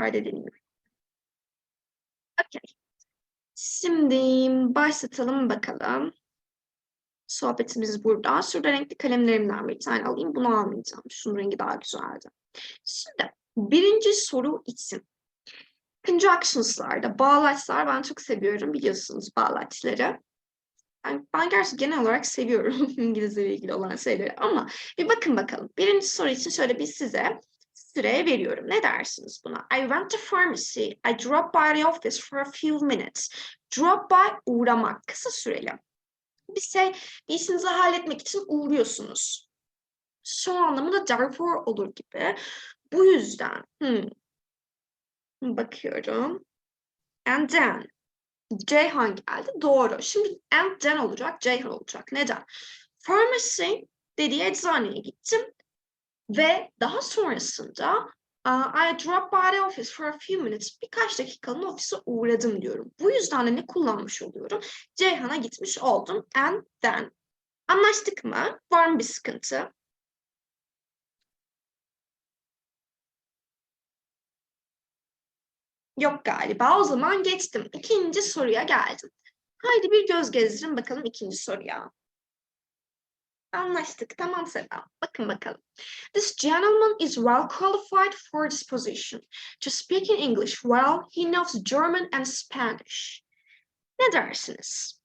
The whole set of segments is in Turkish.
kaydedilmiyor. Okay. Şimdi başlatalım bakalım. Sohbetimiz burada. Şurada renkli kalemlerimden bir tane alayım. Bunu almayacağım. Şunun rengi daha güzeldi. Şimdi birinci soru için. Conjunctions'larda, bağlaçlar ben çok seviyorum biliyorsunuz bağlaçları. Ben, ben gerçi genel olarak seviyorum İngilizce ile ilgili olan şeyleri ama bir bakın bakalım. Birinci soru için şöyle bir size süre veriyorum. Ne dersiniz buna? I went to pharmacy. I dropped by the office for a few minutes. Drop by uğramak. Kısa süreli. Bir şey, bir işinizi halletmek için uğruyorsunuz. Şu anlamı da therefore olur gibi. Bu yüzden hmm, bakıyorum. And then Ceyhan geldi. Doğru. Şimdi and then olacak. Ceyhan olacak. Neden? Pharmacy dediği eczaneye gittim. Ve daha sonrasında I dropped by the office for a few minutes. Birkaç dakikalığına ofise uğradım diyorum. Bu yüzden de ne kullanmış oluyorum? Ceyhan'a gitmiş oldum. And then. Anlaştık mı? Var mı bir sıkıntı? Yok galiba. O zaman geçtim. İkinci soruya geldim. Haydi bir göz gezdirin bakalım ikinci soruya. Anlaştık. Tamam Seda. Bakın bakalım. This gentleman is well qualified for this position. To speak in English well, he knows German and Spanish. Ne dersiniz?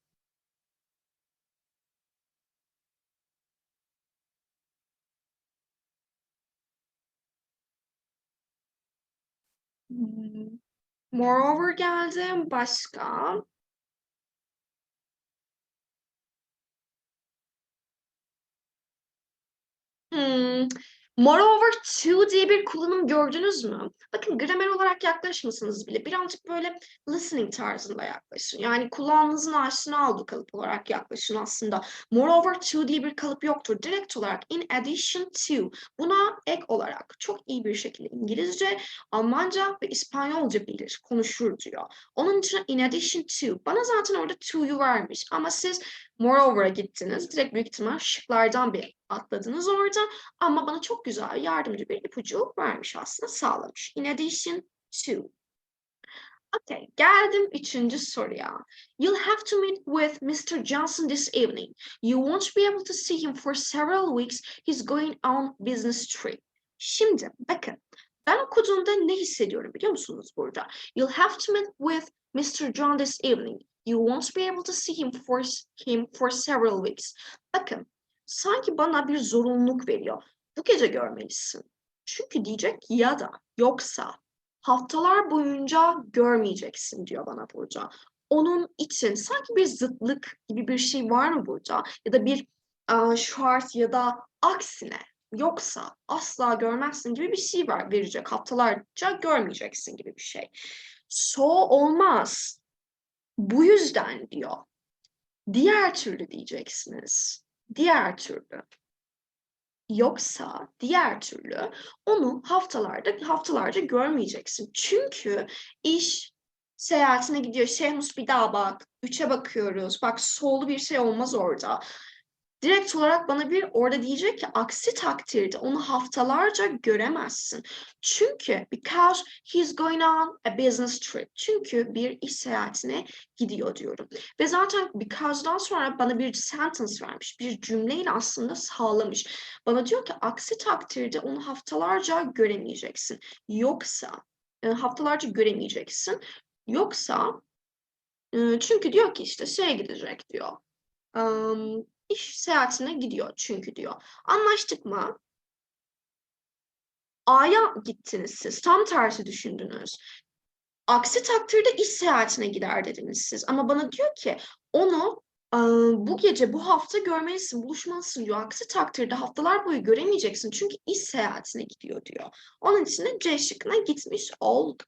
Hmm. Moreover geldi. Başka? Hmm. Moreover to diye bir kullanım gördünüz mü? Bakın gramer olarak yaklaşmasınız bile. Birazcık böyle listening tarzında yaklaşın. Yani kulağınızın aşina olduğu kalıp olarak yaklaşın aslında. Moreover to diye bir kalıp yoktur. Direkt olarak in addition to. Buna ek olarak çok iyi bir şekilde İngilizce, Almanca ve İspanyolca bilir, konuşur diyor. Onun için in addition to. Bana zaten orada to'yu vermiş ama siz moreover'a gittiniz. Direkt büyük ihtimal şıklardan bir atladınız orada. Ama bana çok güzel yardımcı bir ipucu vermiş aslında sağlamış. In addition to. Okay, geldim üçüncü soruya. You'll have to meet with Mr. Johnson this evening. You won't be able to see him for several weeks. He's going on business trip. Şimdi bakın ben okuduğumda ne hissediyorum biliyor musunuz burada? You'll have to meet with Mr. John this evening. You won't be able to see him for him for several weeks. Bakın sanki bana bir zorunluluk veriyor. Bu gece görmelisin. Çünkü diyecek ya da yoksa haftalar boyunca görmeyeceksin diyor bana burada. Onun için sanki bir zıtlık gibi bir şey var mı burada? Ya da bir uh, şart ya da aksine yoksa asla görmezsin gibi bir şey var verecek. Haftalarca görmeyeceksin gibi bir şey. So olmaz. Bu yüzden diyor. Diğer türlü diyeceksiniz. Diğer türlü. Yoksa diğer türlü onu haftalarda haftalarca görmeyeceksin. Çünkü iş seyahatine gidiyor. Şehmus bir daha bak. Üçe bakıyoruz. Bak sollu bir şey olmaz orada. Direkt olarak bana bir orada diyecek ki aksi takdirde onu haftalarca göremezsin. Çünkü because he's going on a business trip. Çünkü bir iş seyahatine gidiyor diyorum. Ve zaten because'dan sonra bana bir sentence vermiş. Bir cümleyle aslında sağlamış. Bana diyor ki aksi takdirde onu haftalarca göremeyeceksin. Yoksa e, haftalarca göremeyeceksin. Yoksa e, çünkü diyor ki işte şey gidecek diyor. Um, iş seyahatine gidiyor çünkü diyor. Anlaştık mı? A'ya gittiniz siz. Tam tersi düşündünüz. Aksi takdirde iş seyahatine gider dediniz siz. Ama bana diyor ki onu bu gece, bu hafta görmelisin, buluşmalısın diyor. Aksi takdirde haftalar boyu göremeyeceksin. Çünkü iş seyahatine gidiyor diyor. Onun için de C şıkkına gitmiş olduk.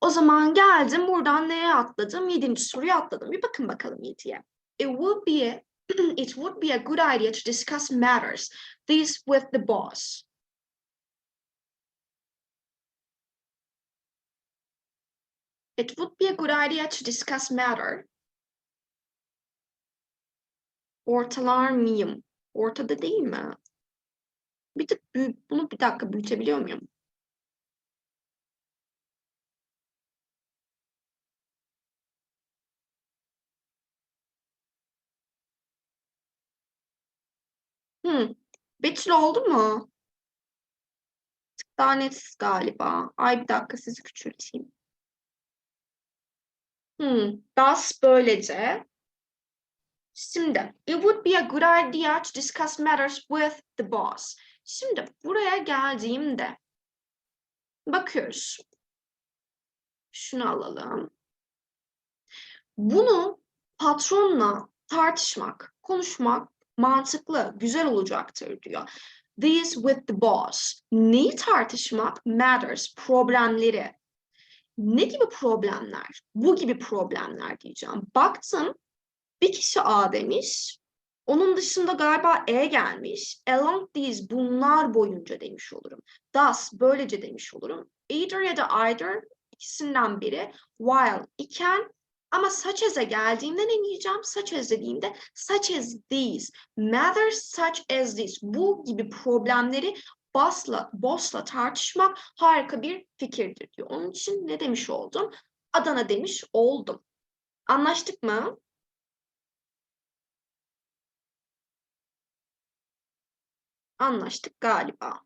O zaman geldim buradan neye atladım? Yedinci soruya atladım. Bir bakın bakalım yediye. It would be it would be a good idea to discuss matters these with the boss. It would be a good idea to discuss matter. Ortalar mıyım? Ortada değil mi? Bir tık büyük, hmm, bunu bir dakika büyütebiliyor muyum? Hımm. Betül oldu mu? Tık daha netsiz galiba. Ay, bir dakika sizi küçülteyim. Hımm. Das böylece. Şimdi, it would be a good idea to discuss matters with the boss. Şimdi buraya geldiğimde bakıyoruz. Şunu alalım. Bunu patronla tartışmak, konuşmak mantıklı, güzel olacaktır diyor. This with the boss. Neyi tartışmak? Matters, problemleri. Ne gibi problemler? Bu gibi problemler diyeceğim. Baktım, bir kişi A demiş. Onun dışında galiba E gelmiş. Along these, bunlar boyunca demiş olurum. Thus, böylece demiş olurum. Either ya da either, ikisinden biri. While, iken ama such as'e geldiğinde ne diyeceğim? Such as dediğimde such as these, matters such as this. Bu gibi problemleri boss'la, boss'la tartışmak harika bir fikirdir diyor. Onun için ne demiş oldum? Adana demiş oldum. Anlaştık mı? Anlaştık galiba.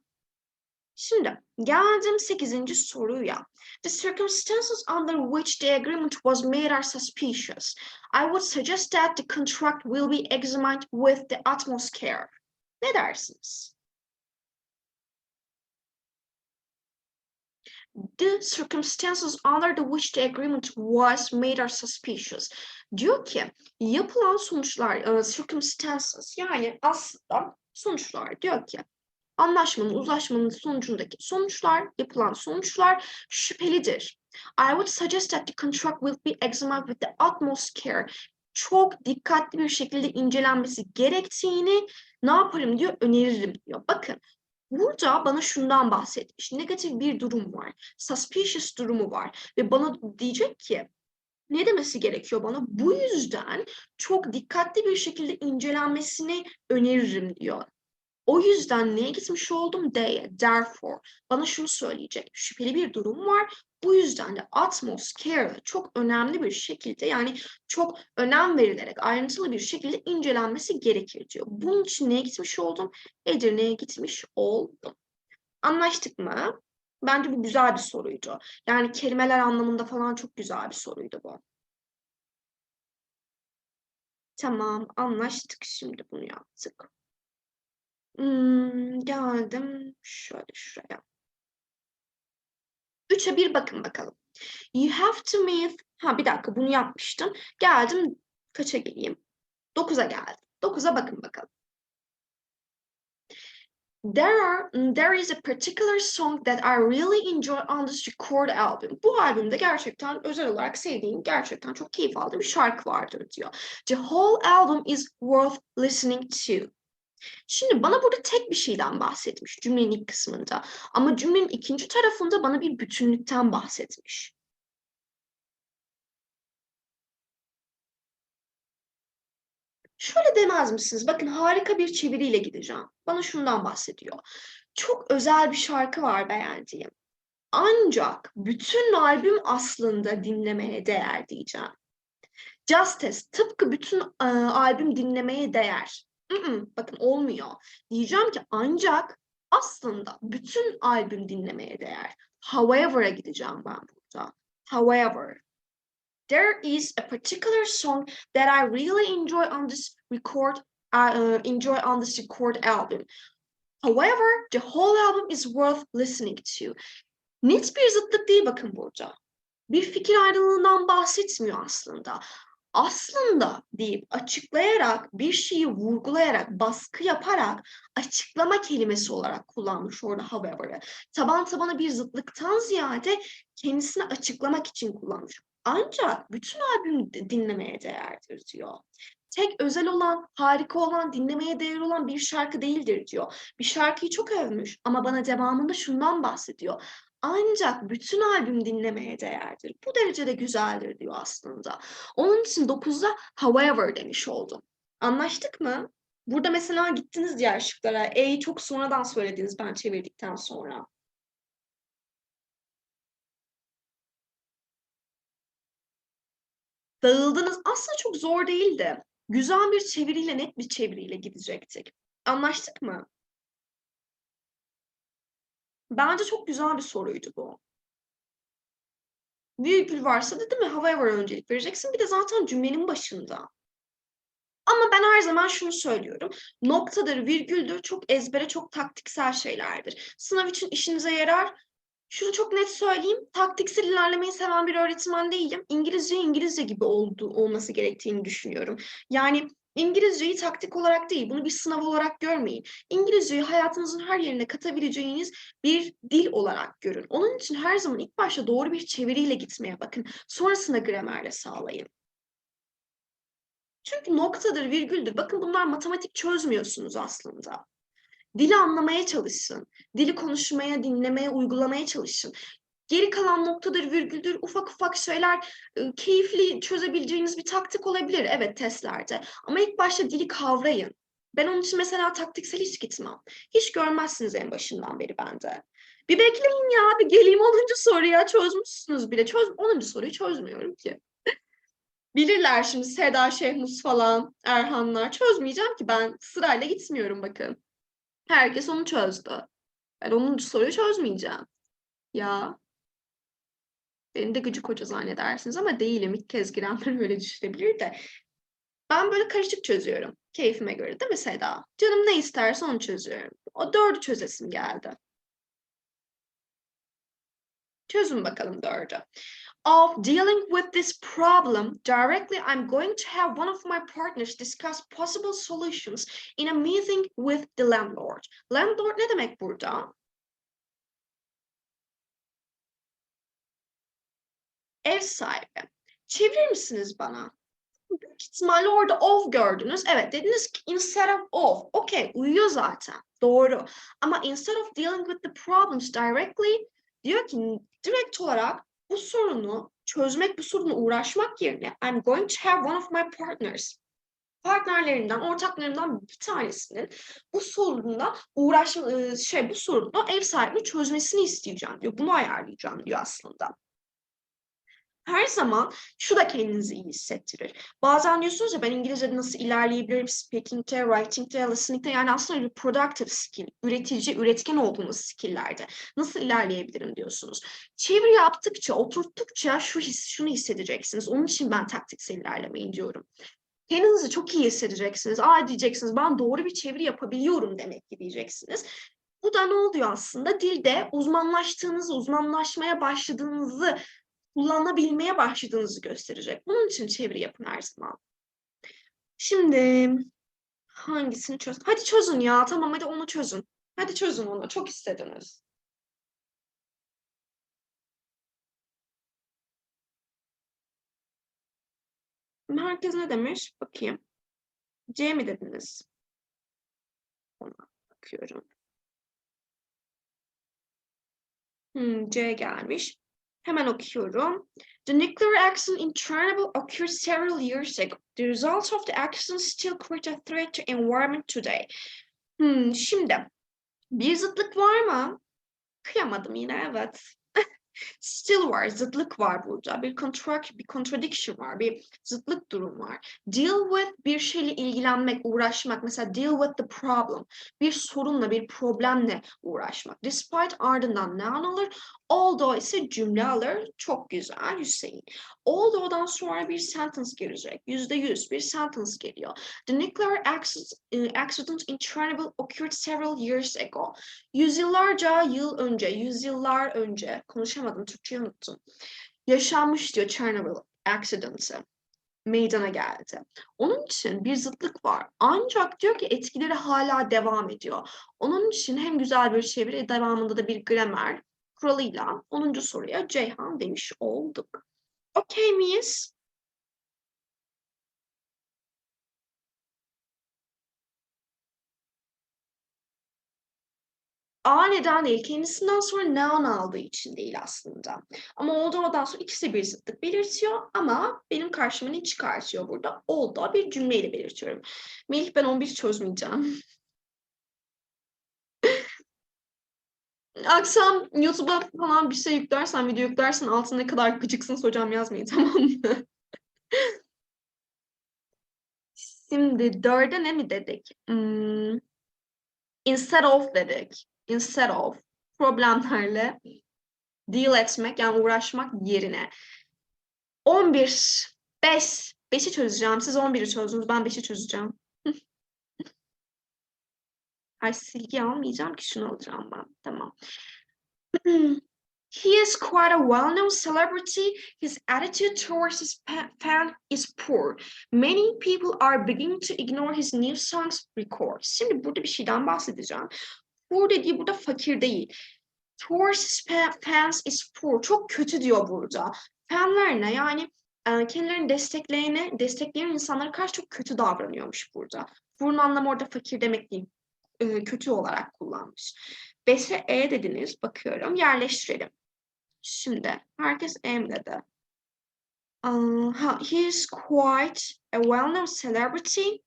Şimdi geldim 8. soruya. The circumstances under which the agreement was made are suspicious. I would suggest that the contract will be examined with the utmost care. Ne dersiniz? The circumstances under the which the agreement was made are suspicious. Diyor ki yapılan sonuçlar, circumstances yani aslında sonuçlar diyor ki anlaşmanın, uzlaşmanın sonucundaki sonuçlar, yapılan sonuçlar şüphelidir. I would suggest that the contract will be examined with the utmost care. Çok dikkatli bir şekilde incelenmesi gerektiğini ne yaparım diyor, öneririm diyor. Bakın burada bana şundan bahsetmiş. Negatif bir durum var. Suspicious durumu var. Ve bana diyecek ki ne demesi gerekiyor bana? Bu yüzden çok dikkatli bir şekilde incelenmesini öneririm diyor. O yüzden neye gitmiş oldum? D'ye. Therefore. Bana şunu söyleyecek. Şüpheli bir durum var. Bu yüzden de care çok önemli bir şekilde yani çok önem verilerek ayrıntılı bir şekilde incelenmesi gerekir diyor. Bunun için neye gitmiş oldum? Edirne'ye gitmiş oldum. Anlaştık mı? Bence bu güzel bir soruydu. Yani kelimeler anlamında falan çok güzel bir soruydu bu. Tamam, anlaştık. Şimdi bunu yaptık. Hmm, geldim şöyle şuraya. Üçe bir bakın bakalım. You have to meet... Ha bir dakika bunu yapmıştım. Geldim kaça geleyim? Dokuza geldim. Dokuza bakın bakalım. There are there is a particular song that I really enjoy on this record album. Bu albümde gerçekten özel olarak sevdiğim, gerçekten çok keyif aldığım bir şarkı vardır diyor. The whole album is worth listening to. Şimdi bana burada tek bir şeyden bahsetmiş cümlenin ilk kısmında. Ama cümlenin ikinci tarafında bana bir bütünlükten bahsetmiş. Şöyle demez misiniz? Bakın harika bir çeviriyle gideceğim. Bana şundan bahsediyor. Çok özel bir şarkı var beğendiğim. Ancak bütün albüm aslında dinlemeye değer diyeceğim. Justice tıpkı bütün e, albüm dinlemeye değer. Mm-mm, bakın olmuyor. Diyeceğim ki ancak aslında bütün albüm dinlemeye değer. However'a gideceğim ben burada. However, there is a particular song that I really enjoy on this record, uh, enjoy on this record album. However, the whole album is worth listening to. Net bir zıtlık değil bakın burada. Bir fikir ayrılığından bahsetmiyor aslında aslında deyip açıklayarak bir şeyi vurgulayarak baskı yaparak açıklama kelimesi olarak kullanmış orada however'ı. Taban tabana bir zıtlıktan ziyade kendisini açıklamak için kullanmış. Ancak bütün albüm dinlemeye değerdir diyor. Tek özel olan, harika olan, dinlemeye değer olan bir şarkı değildir diyor. Bir şarkıyı çok övmüş ama bana devamında şundan bahsediyor. Ancak bütün albüm dinlemeye değerdir. Bu derecede güzeldir diyor aslında. Onun için 9'da however demiş oldum. Anlaştık mı? Burada mesela gittiniz diğer şıklara. E'yi çok sonradan söylediniz ben çevirdikten sonra. Dağıldınız. Aslında çok zor değildi. Güzel bir çeviriyle, net bir çeviriyle gidecektik. Anlaştık mı? Bence çok güzel bir soruydu bu. Virgül varsa da değil mi? However öncelik vereceksin. Bir de zaten cümlenin başında. Ama ben her zaman şunu söylüyorum. Noktadır, virgüldür çok ezbere, çok taktiksel şeylerdir. Sınav için işinize yarar. Şunu çok net söyleyeyim. Taktiksel ilerlemeyi seven bir öğretmen değilim. İngilizce İngilizce gibi oldu, olması gerektiğini düşünüyorum. Yani İngilizceyi taktik olarak değil, bunu bir sınav olarak görmeyin. İngilizceyi hayatınızın her yerine katabileceğiniz bir dil olarak görün. Onun için her zaman ilk başta doğru bir çeviriyle gitmeye bakın. Sonrasında gramerle sağlayın. Çünkü noktadır, virgüldür. Bakın bunlar matematik çözmüyorsunuz aslında. Dili anlamaya çalışın. Dili konuşmaya, dinlemeye, uygulamaya çalışın. Geri kalan noktadır, virgüldür, ufak ufak şeyler e, keyifli çözebileceğiniz bir taktik olabilir. Evet testlerde. Ama ilk başta dili kavrayın. Ben onun için mesela taktiksel hiç gitmem. Hiç görmezsiniz en başından beri bende. Bir bekleyin ya, bir geleyim 10. soruya çözmüşsünüz bile. Çöz, 10. soruyu çözmüyorum ki. Bilirler şimdi Seda Şehmus falan, Erhanlar. Çözmeyeceğim ki ben sırayla gitmiyorum bakın. Herkes onu çözdü. Ben 10. soruyu çözmeyeceğim. Ya. Beni de gıcık hoca zannedersiniz ama değilim. İlk kez girenler öyle düşünebilir de. Ben böyle karışık çözüyorum. Keyfime göre değil mi Seda? Canım ne isterse onu çözüyorum. O dördü çözesim geldi. Çözün bakalım dördü. Of dealing with this problem directly, I'm going to have one of my partners discuss possible solutions in a meeting with the landlord. Landlord ne demek burada? Ev sahibi. Çevirir misiniz bana? Büyük ihtimalle orada of gördünüz. Evet dediniz ki instead of of. Okey uyuyor zaten. Doğru. Ama instead of dealing with the problems directly diyor ki direkt olarak bu sorunu çözmek, bu sorunu uğraşmak yerine I'm going to have one of my partners partnerlerimden, ortaklarımdan bir tanesinin bu sorunla uğraş şey bu sorunu ev sahibi çözmesini isteyeceğim diyor. Bunu ayarlayacağım diyor aslında her zaman şu da kendinizi iyi hissettirir. Bazen diyorsunuz ya ben İngilizce'de nasıl ilerleyebilirim? Speaking'te, writing'te, listening'te yani aslında reproductive skill, üretici, üretken olduğunuz skill'lerde nasıl ilerleyebilirim diyorsunuz. Çeviri yaptıkça, oturttukça şu his, şunu hissedeceksiniz. Onun için ben taktiksel ilerlemeyin diyorum. Kendinizi çok iyi hissedeceksiniz. Aa diyeceksiniz ben doğru bir çeviri yapabiliyorum demek ki diyeceksiniz. Bu da ne oluyor aslında? Dilde uzmanlaştığınızı, uzmanlaşmaya başladığınızı kullanabilmeye başladığınızı gösterecek. Bunun için çeviri yapın her zaman. Şimdi hangisini çöz? Hadi çözün ya. Tamam hadi onu çözün. Hadi çözün onu. Çok istediniz. Herkes ne demiş? Bakayım. C mi dediniz? Ona bakıyorum. Hmm, C gelmiş. Hemen okuyorum. The nuclear accident in Chernobyl occurred several years ago. The results of the accident still create a threat to environment today. Hmm, şimdi bir zıtlık var mı? Kıyamadım yine evet. Still var, zıtlık var burada. Bir contract, bir contradiction var, bir zıtlık durum var. Deal with bir şeyle ilgilenmek, uğraşmak. Mesela deal with the problem. Bir sorunla, bir problemle uğraşmak. Despite ardından noun alır. Although ise cümle alır. Çok güzel Hüseyin. Although'dan sonra bir sentence gelecek. Yüzde yüz bir sentence geliyor. The nuclear accident in Chernobyl occurred several years ago. Yüzyıllarca yıl önce, yüzyıllar önce konuşamadım, Türkçeyi unuttum. Yaşanmış diyor Chernobyl accident'ı meydana geldi. Onun için bir zıtlık var. Ancak diyor ki etkileri hala devam ediyor. Onun için hem güzel bir çeviri devamında da bir gramer kuralıyla 10. soruya Ceyhan demiş olduk. Okey miyiz? A neden değil, kendisinden sonra noun aldığı için değil aslında. Ama oldu odan sonra ikisi bir zıtlık belirtiyor ama benim karşıma ne çıkartıyor burada? Oldu bir cümleyle belirtiyorum. Melih ben 11 çözmeyeceğim. Akşam YouTube'a falan bir şey yüklersen, video yüklersen altına ne kadar gıcıksınız hocam yazmayın tamam mı? Şimdi dörde ne mi dedik? Hmm, Instead of dedik. Instead of problemlerle deal etmek yani uğraşmak yerine. 11, 5, 5'i çözeceğim. Siz 11'i çözdünüz. Ben 5'i çözeceğim. Ay silgi almayacağım ki şunu alacağım ben. Tamam. He is quite a well-known celebrity. His attitude towards his fan is poor. Many people are beginning to ignore his new songs records. Şimdi burada bir şeyden bahsedeceğim. Poor dediği burada fakir değil. Towards his fans is poor. Çok kötü diyor burada. Fanlarına yani e, kendilerini destekleyene, destekleyen insanlara karşı çok kötü davranıyormuş burada. Poor'un anlamı orada fakir demek değil. E, kötü olarak kullanmış. 5'e E dediniz. Bakıyorum. Yerleştirelim. Şimdi herkes E mi dedi? Ha, he is quite a well-known celebrity.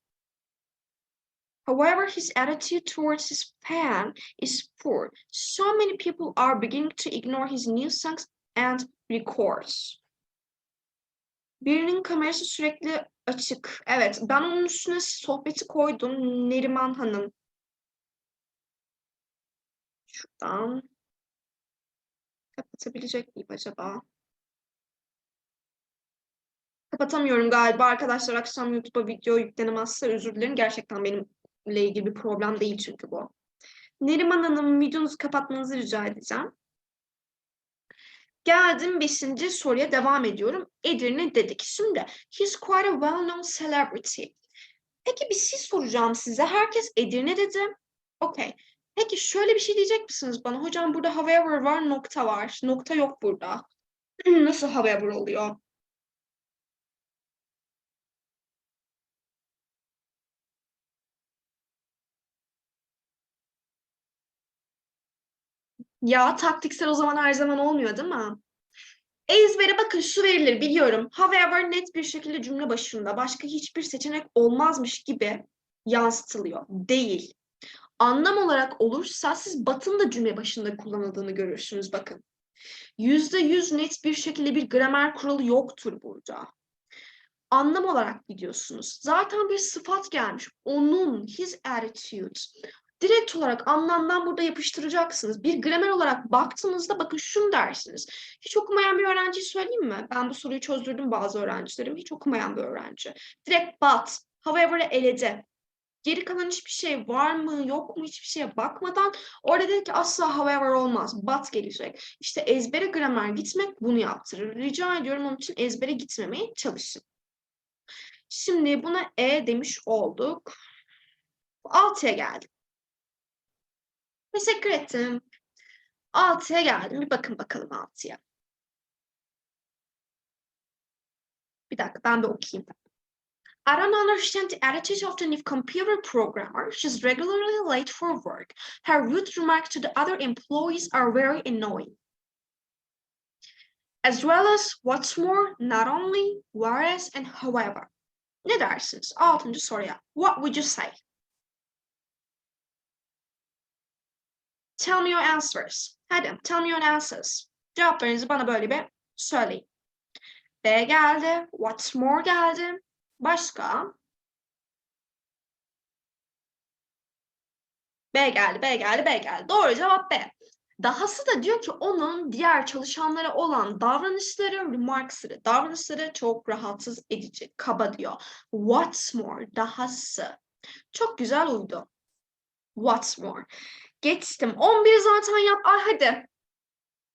However, his attitude towards his fan is poor. So many people are beginning to ignore his new songs and records. Birinin kamerası sürekli açık. Evet, ben onun üstüne sohbeti koydum. Neriman Hanım. Şuradan. Kapatabilecek miyim acaba? Kapatamıyorum galiba arkadaşlar. Akşam YouTube'a video yüklenemezse özür dilerim. Gerçekten benimle ilgili bir problem değil çünkü bu. Neriman Hanım videonuzu kapatmanızı rica edeceğim. Geldim beşinci soruya devam ediyorum. Edirne dedik. Şimdi he's quite a well-known celebrity. Peki bir şey soracağım size. Herkes Edirne dedi. Okey. Peki şöyle bir şey diyecek misiniz bana? Hocam burada however var, nokta var. Nokta yok burada. Nasıl however oluyor? Ya taktiksel o zaman her zaman olmuyor değil mi? Ezbere bakın şu verilir biliyorum. However net bir şekilde cümle başında başka hiçbir seçenek olmazmış gibi yansıtılıyor. Değil. Anlam olarak olursa siz batın da cümle başında kullanıldığını görürsünüz bakın. Yüzde yüz net bir şekilde bir gramer kuralı yoktur burada. Anlam olarak gidiyorsunuz. Zaten bir sıfat gelmiş. Onun, his attitude. Direkt olarak anlamdan burada yapıştıracaksınız. Bir gramer olarak baktığınızda bakın şunu dersiniz. Hiç okumayan bir öğrenciyi söyleyeyim mi? Ben bu soruyu çözdürdüm bazı öğrencilerim. Hiç okumayan bir öğrenci. Direkt but, however'ı eledi. Geri kalan hiçbir şey var mı yok mu hiçbir şeye bakmadan orada dedi ki asla however olmaz. But gelecek. İşte ezbere gramer gitmek bunu yaptırır. Rica ediyorum onun için ezbere gitmemeye çalışın. Şimdi buna E demiş olduk. 6'ya geldim. Teşekkür ettim. 6'ya geldim. Bir bakın bakalım 6'ya. Bir dakika ben bir okuyayım. I don't understand the attitude of the new computer programmer. She's regularly late for work. Her rude remarks to the other employees are very annoying. As well as what's more, not only, whereas, and however. Ne dersiniz? Oh, Altıncı soruya. What would you say? Tell me your answers. Hadi, tell me your answers. Cevaplarınızı bana böyle bir söyleyin. B geldi. What's more geldi. Başka? B geldi, B geldi, B geldi. Doğru cevap B. Dahası da diyor ki onun diğer çalışanlara olan davranışları, remarksları, davranışları çok rahatsız edici, kaba diyor. What's more, dahası. Çok güzel uydu. What's more. Geçtim. 11 zaten yap. Ay hadi.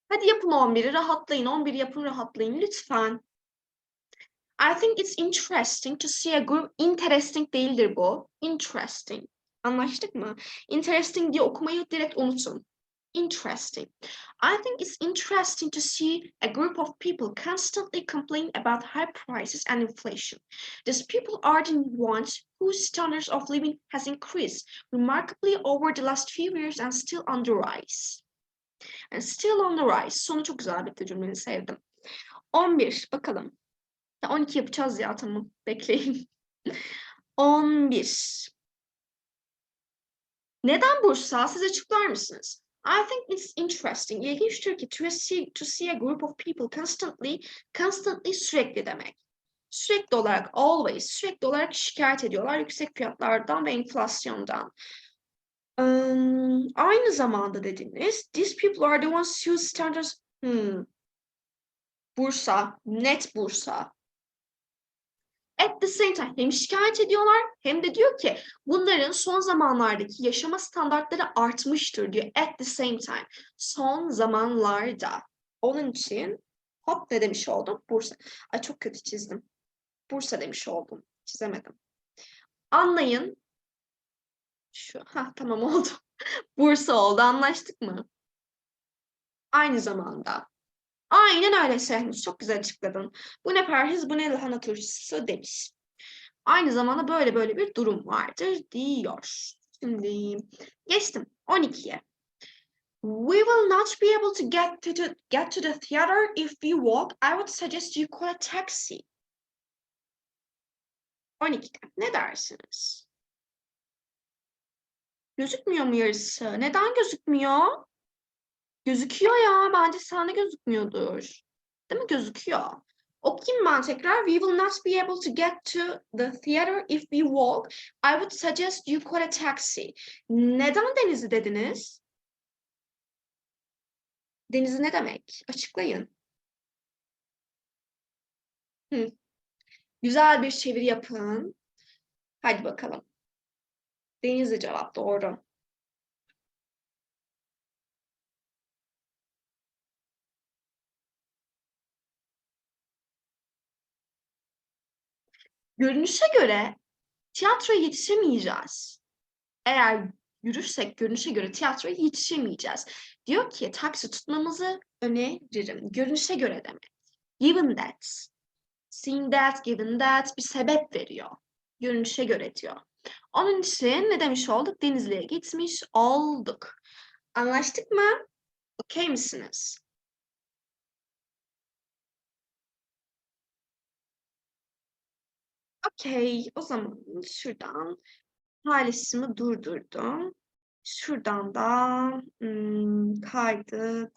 Hadi yapın 11'i rahatlayın. 11 yapın rahatlayın lütfen. I think it's interesting to see a group. Interesting değildir bu. Interesting. Anlaştık mı? Interesting diye okumayı direkt unutun. Interesting. I think it's interesting to see a group of people constantly complain about high prices and inflation. These people are the ones whose standards of living has increased remarkably over the last few years and still on the rise. And still on the rise. Sonu çok güzel bitti cümleni sevdim. 11 bakalım. 12 yapacağız ya tamam. Bekleyin. 11. Neden Bursa? Siz açıklar mısınız? I think it's interesting. İlginçtir ki to see, to see a group of people constantly, constantly sürekli demek. Sürekli olarak, always, sürekli olarak şikayet ediyorlar yüksek fiyatlardan ve enflasyondan. Imm, aynı zamanda dediniz. These people are the ones who standards Hımm. Bursa, net Bursa. At the same time hem şikâyet ediyorlar hem de diyor ki bunların son zamanlardaki yaşama standartları artmıştır diyor. At the same time. Son zamanlarda. Onun için hop ne demiş oldum? Bursa. Ay çok kötü çizdim. Bursa demiş oldum. Çizemedim. Anlayın. Şu. Hah tamam oldu. Bursa oldu. Anlaştık mı? Aynı zamanda. Aynen öyle Şehnuz. Çok güzel açıkladın. Bu ne perhiz, bu ne lahana turşusu demiş. Aynı zamanda böyle böyle bir durum vardır diyor. Şimdi geçtim 12'ye. We will not be able to get to the, get to the theater if we walk. I would suggest you call a taxi. 12'de ne dersiniz? Gözükmüyor mu yarısı? Neden gözükmüyor? Gözüküyor ya. Bence sende gözükmüyordur. Değil mi? Gözüküyor. Okuyayım ben tekrar. We will not be able to get to the theater if we walk. I would suggest you call a taxi. Neden Denizli dediniz? Denizli ne demek? Açıklayın. Hı. Güzel bir çeviri yapın. Hadi bakalım. Denizli cevap doğru. Görünüşe göre tiyatroya yetişemeyeceğiz. Eğer yürürsek görünüşe göre tiyatroya yetişemeyeceğiz. Diyor ki taksi tutmamızı öneririm. Görünüşe göre demek. Given that. Seeing that, given that bir sebep veriyor. Görünüşe göre diyor. Onun için ne demiş olduk? Denizli'ye gitmiş olduk. Anlaştık mı? Okey misiniz? Okey. O zaman şuradan paylaşımı durdurdum. Şuradan da hmm, kaydı